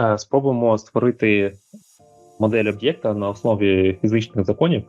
Е, спробуємо створити модель об'єкта на основі фізичних законів.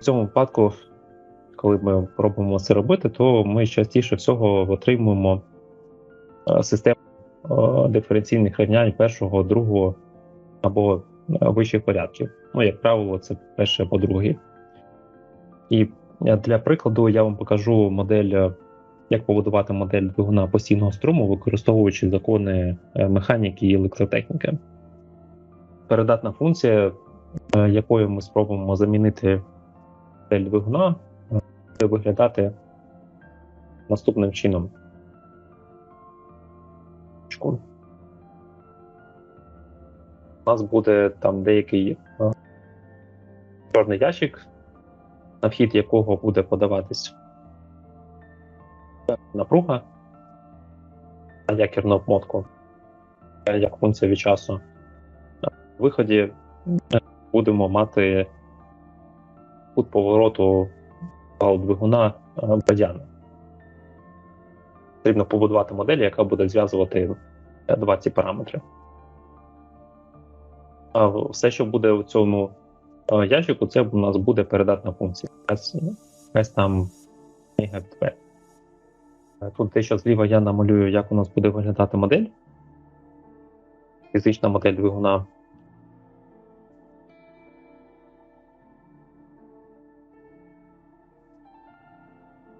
В цьому випадку, коли ми пробуємо це робити, то ми частіше всього отримуємо е, систему е, диференційних рівнянь першого, другого або вищих порядків. Ну, як правило, це перше або другий. І для прикладу я вам покажу модель як побудувати модель двигуна постійного струму, використовуючи закони е, механіки і електротехніки. Передатна функція, е, якою ми спробуємо замінити модель двигуна, е, буде виглядати наступним чином. У нас буде там деякий чорний ящик, на вхід якого буде подаватись напруга на якірну обмотку як функція від часу. В виході будемо мати кут повороту двигуна бадяна. Потрібно побудувати модель, яка буде зв'язувати два ці параметри. А все, що буде в цьому ящику, це у нас буде передатна функція. Якась там ГП. Тут дещо зліва я намалюю, як у нас буде виглядати модель. Фізична модель двигуна.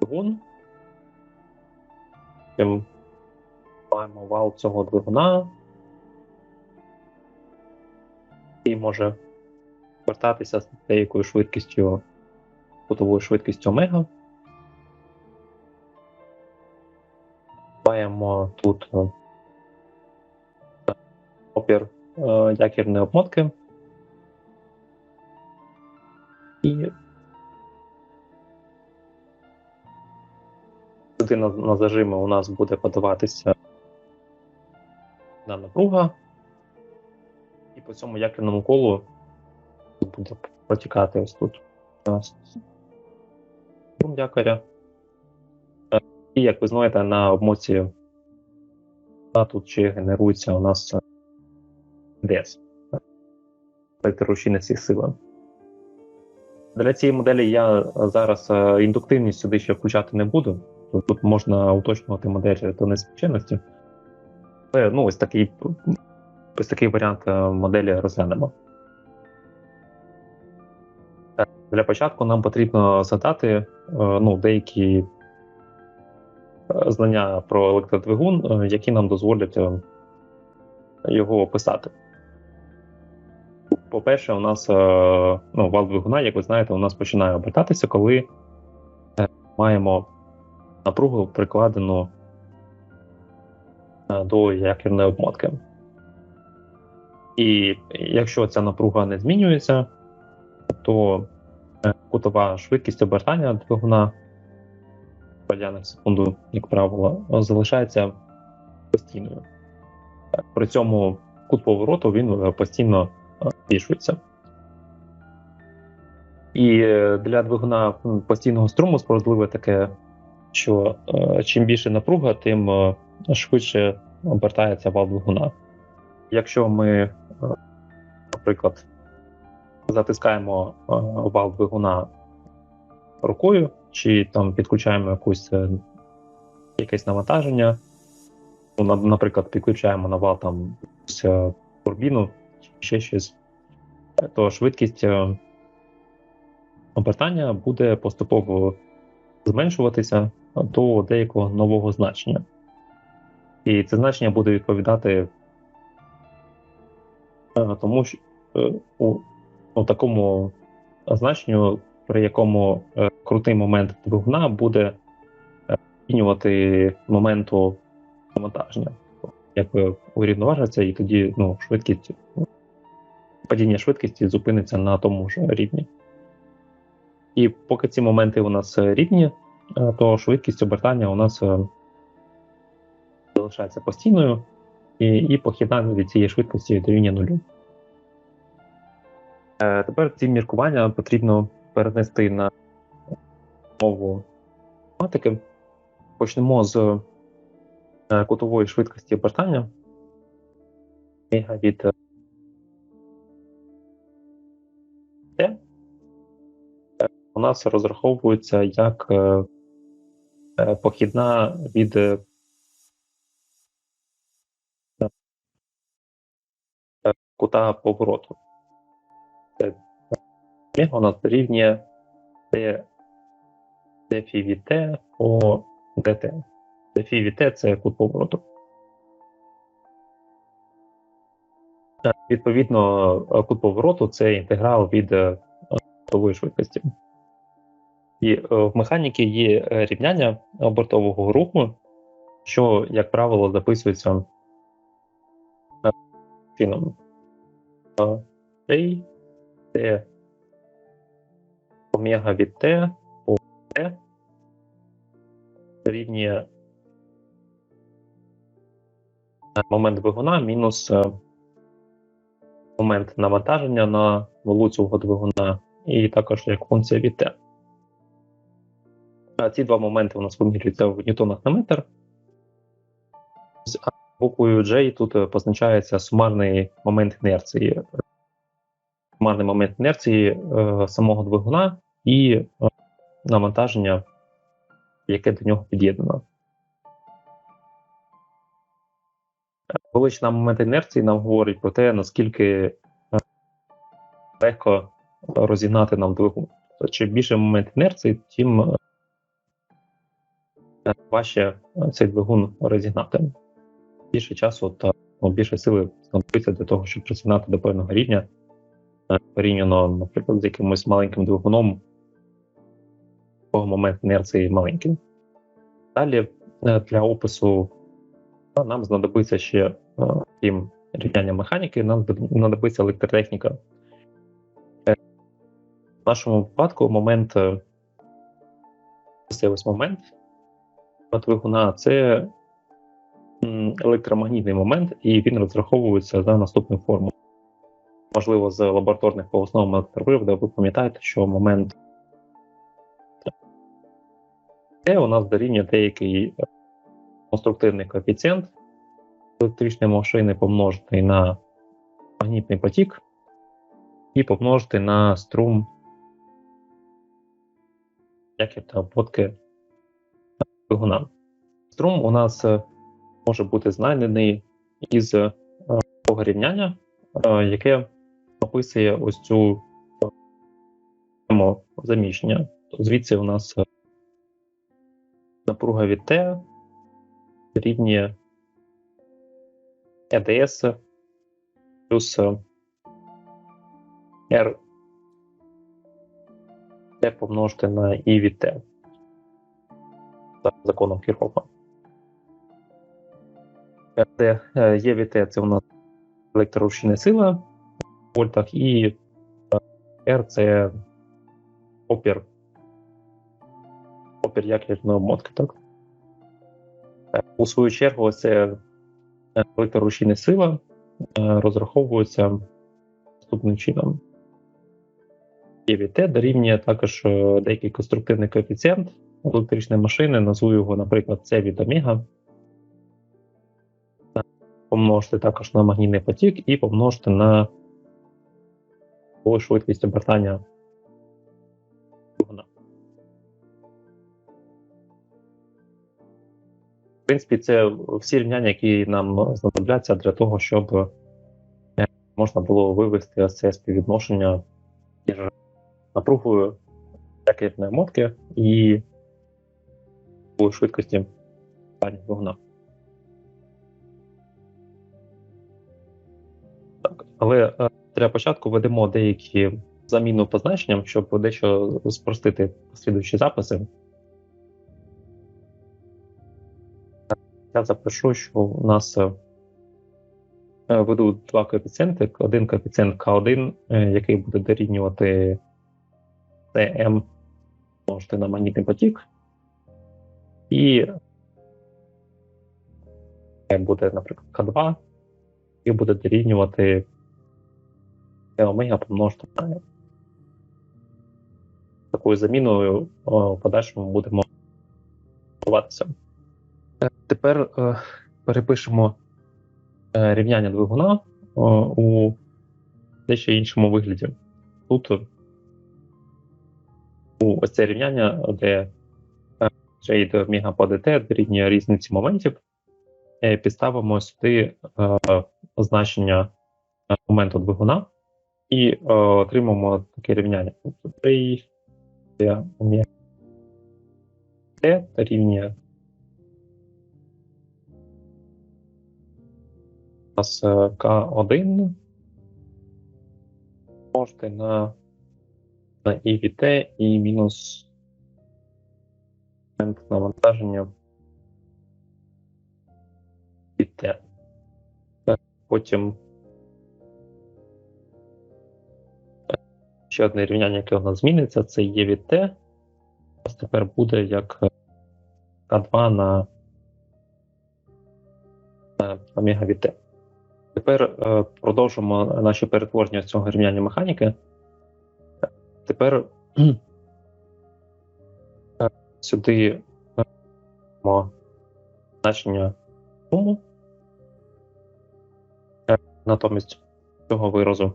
Двигун. Потім маємо вал цього двигуна. І може вертатися з деякою швидкістю, кутовою швидкістю омега. Маємо тут е, опір е, якірної обмотки. І сюди на, на зажими у нас буде подаватися на напруга, і по цьому якірному колу буде протікати ось тут якоря. І як ви знаєте, на обмотці тут ще генерується у нас ДС електрорушійності сили. Для цієї моделі я зараз е, індуктивність сюди ще включати не буду. Тут можна уточнювати модель до нескінченності. Але ну, ось такий ось такий варіант е, моделі розглянемо. Е, для початку нам потрібно задати ну, деякі знання про електродвигун, е, які нам дозволять е, його описати. По-перше, у нас е, ну, вал двигуна, як ви знаєте, у нас починає обертатися, коли маємо напругу прикладену до якірної обмотки. І якщо ця напруга не змінюється, то кутова швидкість обертання двигуна радяних секунду, як правило, залишається постійною. При цьому кут повороту він е, постійно е, збільшується. І е, для двигуна постійного струму справедливе таке, що чим більше напруга, тим швидше обертається вал двигуна. Якщо ми, наприклад, затискаємо вал двигуна рукою, чи там підключаємо якусь е, якесь навантаження. Ну, Наприклад, підключаємо на вал там е, турбіну чи ще щось, то швидкість е, обертання буде поступово зменшуватися до деякого нового значення. І це значення буде відповідати тому, що у, у такому значенню при якому е, крутий момент двигуна буде е, змінювати моменту навантаження. Якби урівноважиться, і тоді ну, швидкість, падіння швидкості зупиниться на тому ж рівні. І поки ці моменти у нас рівні, е, то швидкість обертання у нас е, залишається постійною, і і похідна від цієї швидкості дорівнює нулю. Е, тепер ці міркування потрібно перенести на мову математики. Почнемо з е, кутової швидкості обертання. від е, Т е, у нас розраховується як похідна від кута повороту. Нас дорівнює Т дефі від Т по ДТ. Дефі від Т це кут повороту. Е, Відповідно, е, кут повороту це інтеграл від е, бортової швидкості. І е, в механіки є е, рівняння бортового руху, що, як правило, записується е, чином. Е, Т, омега від Т рівнює е, момент двигуна мінус е, момент навантаження на валу цього двигуна, і також як функція від Т. Ці два моменти у нас вимірюються в ньютонах на метр. З буквою J тут е, позначається сумарний момент інерції. Сумарний момент інерції е, самого двигуна і е, навантаження, яке до нього під'єднано. Величина момент інерції нам говорить про те, наскільки е, легко розігнати нам двигун. Чим більше момент інерції, тим е, важче е, цей двигун розігнати. Більше часу та ну, більше сили знадобиться для того, щоб розігнати до певного рівня, порівняно, наприклад, з якимось маленьким двигуном, момент інерції маленький. Далі е, для опису нам знадобиться ще, е, крім рівняння механіки, нам знадобиться електротехніка. Е, В нашому випадку момент, ось момент двигуна це електромагнітний момент, і він розраховується за наступну формулу. Можливо, з лабораторних по основам електроприводу ви пам'ятаєте, що момент Т у нас дорівнює деякий конструктивний коефіцієнт електричної машини помножити на магнітний потік і помножити на струм яків та обводки двигуна. Струм у нас е, може бути знайдений із е, того е, яке описує ось цю заміщення. Звідси у нас е, напруга від Т рівнює ЕДС плюс R Т помножити на І від Т за законом Кірхофа. Т Є від Т це у нас електрорушійна сила в вольтах, і R це опір. Опір якісної обмотки, так? У свою чергу, це електрорушійна сила е, розраховується наступним чином. Т дорівнює також е, деякий конструктивний коефіцієнт електричної машини, назву його, наприклад, С від омега. Помножити також на магнітний потік і помножити на швидкість обертання В принципі, це всі рівняння, які нам знадобляться для того, щоб е, можна було вивести ось це співвідношення між напругою ракетної мотки і швидкості двигуна. Так, але е, для початку ведемо деякі заміну позначенням, щоб дещо спростити слідуючі записи. Я запишу, що у нас е, веду два коефіцієнти. Один коефіцієнт К1, е, який буде дорівнювати CM можете на магнітний потік. І буде, наприклад, К2, і буде дорівнювати омега помножити на N. Такою заміною в подальшому будемо ховатися. Тепер е, перепишемо е, рівняння двигуна у дещо іншому вигляді. Тут у ось це рівняння, де J до омега по dt дорівнює різниці моментів, е, підставимо сюди е, значення моменту двигуна і е, отримаємо таке рівняння. Тобто J омега t дорівнює нас К1 помножити на, на і від t і мінус момент навантаження t. Потім ще одне рівняння, яке у нас зміниться, це є від t. У нас тепер буде як К2 на омега від t. Тепер е, продовжимо наші перетворення цього рівняння механіки. Тепер е, сюди маємо значення суму е, натомість цього виразу.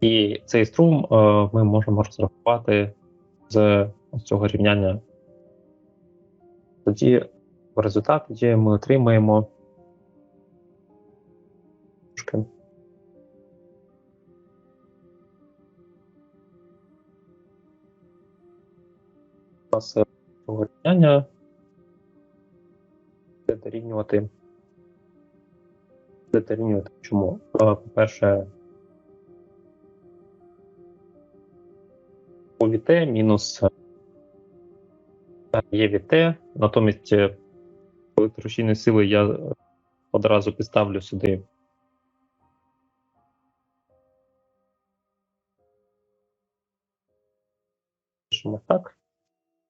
І цей струм е, ми можемо розрахувати з цього рівняння. Тоді в результаті ми отримаємо Цього рівняння буде дорівнювати. Буде дорівнювати чому? Е, По-перше, у від t мінус є від t, натомість електрощільної сили я одразу підставлю сюди. Пишемо так.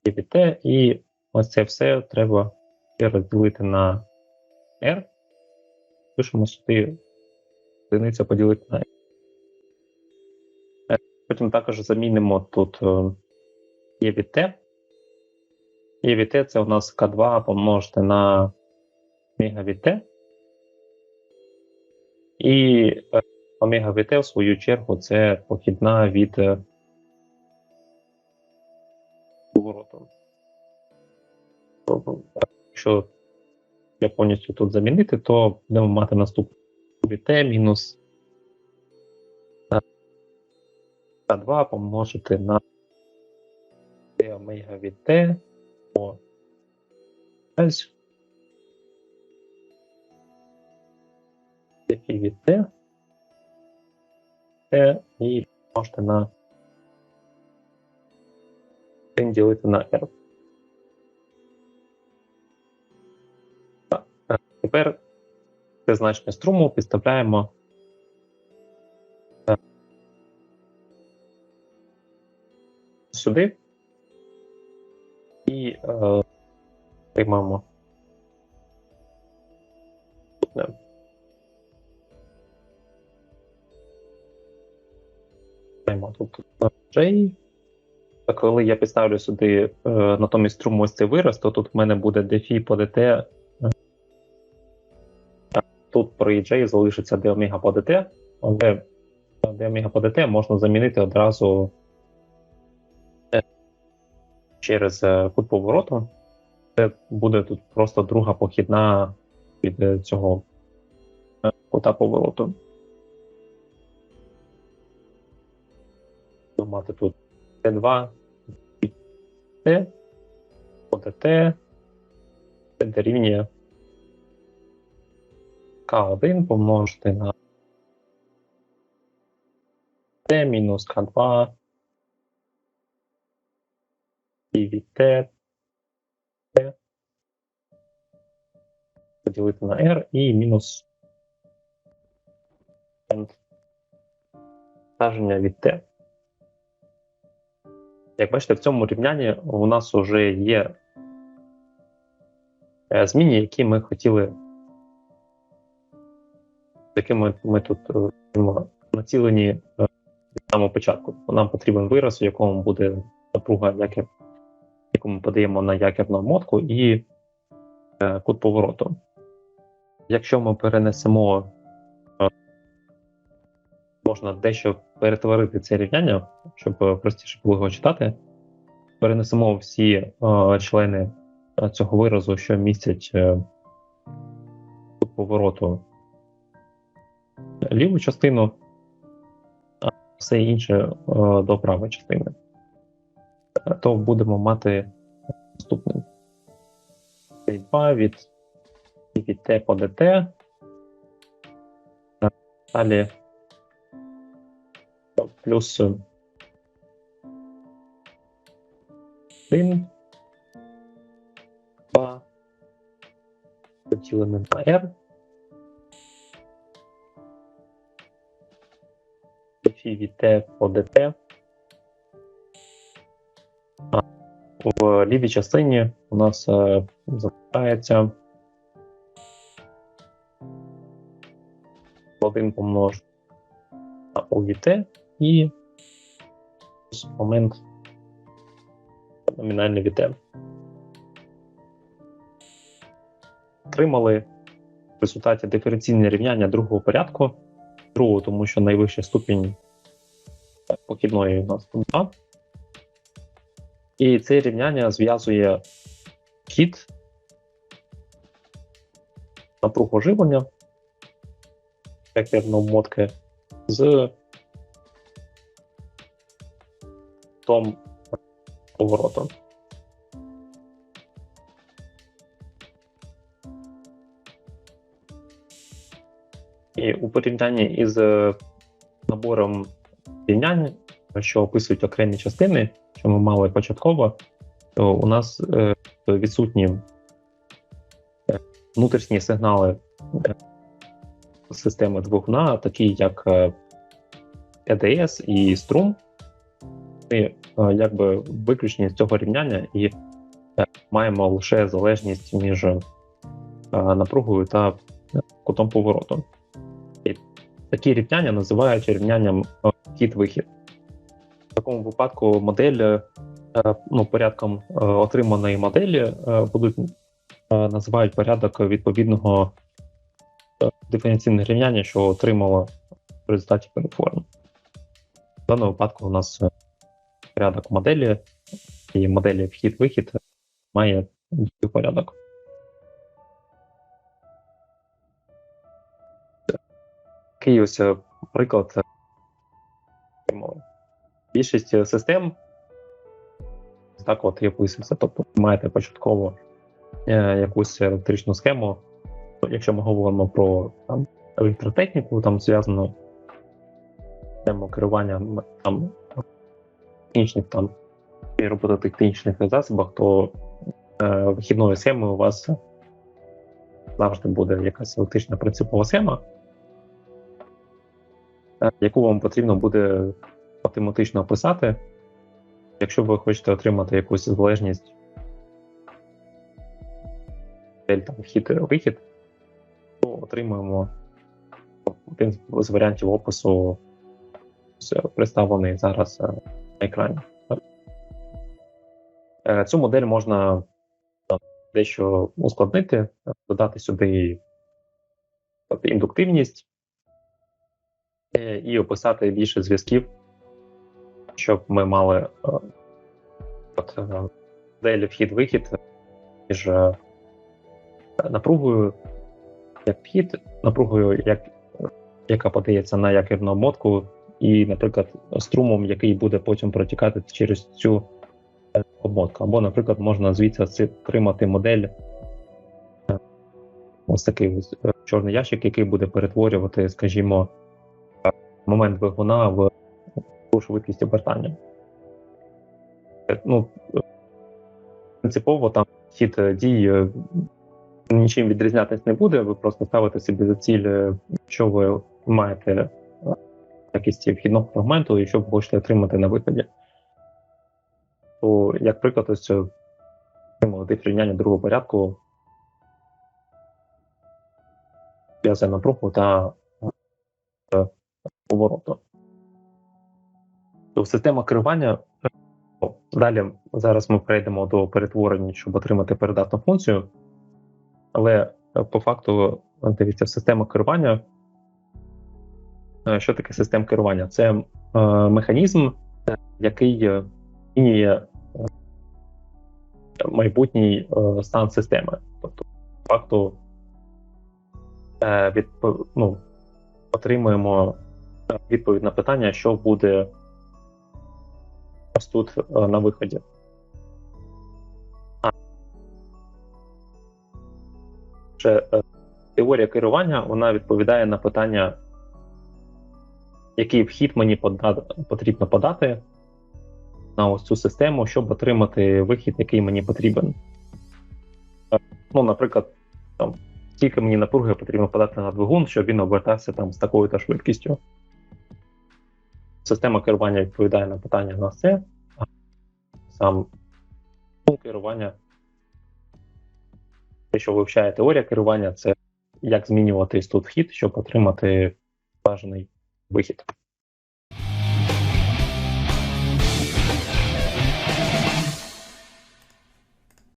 Від і ось це все треба розділити на r. Пишемо сюди одиниця поділити на r. Потім також замінимо тут є від t. Є від t це у нас К2 помножити на омега від. І омега від в свою чергу, це похідна від Якщо я повністю тут замінити, то будемо мати наступне від t мінус К2 помножити на t омега від t по S і від t і помножити на 1 ділити на r. Тепер це значення струму підставляємо сюди і е, приймемо. Приймемо тут J. Коли я підставлю сюди е, натомість струму ось цей вираз, то тут в мене буде dφ по dt. Тут при J залишиться d омега по dt, але d омега по dt можна замінити одразу через кут повороту. Це буде тут просто друга похідна від цього кута повороту. Мати тут Т2, Т, ОДТ, Т дорівнює К1 помножити на Т мінус К2 і від Т поділити на R і мінус стаження від Т. Як бачите, в цьому рівнянні у нас вже є зміни, які ми хотіли, якими ми тут націлені від самого початку. Нам потрібен вираз, в якому буде напруга, якір, яку ми подаємо на якірну обмотку, і кут повороту. Якщо ми перенесемо можна дещо перетворити це рівняння, щоб е, простіше було його читати. Перенесемо всі е, члени е, цього виразу, що містять е, кут повороту ліву частину, а все інше е, до правої частини. То будемо мати наступним. 2 від, від Т по ДТ. Далі плюс 1, 2, поділене на R. Фі від Т по ДТ. В лівій частині у нас е, залишається 1 помножити на ОВТ і момент номінальний ВТ. Отримали в результаті диференційне рівняння другого порядку. Другого, тому що найвищий ступінь похідної у нас 2. І це рівняння зв'язує хід напругу живлення векторної обмотки з том поворотом. І у порівнянні із набором рівнянь, що описують окремі частини, що ми мали початково, то у нас е, відсутні е, внутрішні сигнали е, системи двигуна, такі як ЕДС і струм, ми якби виключені з цього рівняння і маємо лише залежність між напругою та кутом повороту. І такі рівняння називають рівнянням вхід-вихід. В такому випадку модель е, ну, порядком е, отриманої моделі е, будуть називають порядок відповідного диференційного рівняння, що отримало в результаті перетворення. В даному випадку у нас порядок моделі і моделі вхід-вихід має порядок. Такий ось приклад мови. Більшість систем так от і описується. Тобто маєте початково е, якусь електричну схему. Якщо ми говоримо про там, електротехніку, там зв'язано тему керування там технічних там і робототехнічних засобах, то е, вихідною схемою у вас завжди буде якась електрична принципова схема, яку вам потрібно буде автоматично описати. Якщо ви хочете отримати якусь залежність, там вхід-вихід, то отримуємо один з варіантів опису, представлений зараз е, на екрані. Е, Цю модель можна дещо ускладнити, додати сюди тобто, індуктивність е, і описати більше зв'язків, щоб ми мали е, от, е, модель вхід-вихід між е, напругою як вхід, напругою, як, яка подається на якірну обмотку, і, наприклад, струмом, який буде потім протікати через цю е, обмотку. Або, наприклад, можна звідси отримати модель, е, ось такий ось, е, чорний ящик, який буде перетворювати, скажімо, е, момент двигуна в швидкість обертання. Е, Ну, е, принципово там хід е, дій нічим відрізнятись не буде, ви просто ставите собі за ціль, що ви маєте якість вхідного фрагменту і що ви хочете отримати на виході. То, як приклад, ось отримали рівняння другого порядку зв'язує напругу та повороту. То система керування. е, Далі зараз ми перейдемо до перетворення, щоб отримати передатну функцію. Але е, по факту, дивіться, система керування е, що таке система керування? Це е, механізм, який змінює майбутній стан системи. Тобто, по факту, е, ну, отримуємо відповідь на питання, що буде ось тут е, на виході. Ще, е, теорія керування вона відповідає на питання, який вхід мені потрібно подати на ось цю систему, щоб отримати вихід, який мені потрібен. Е, Ну, наприклад, там, скільки мені напруги потрібно подати на двигун, щоб він обертався там з такою та швидкістю. Система керування відповідає на питання на це, а сам керування те, що вивчає теорія керування, це як змінювати тут вхід, щоб отримати бажаний вихід.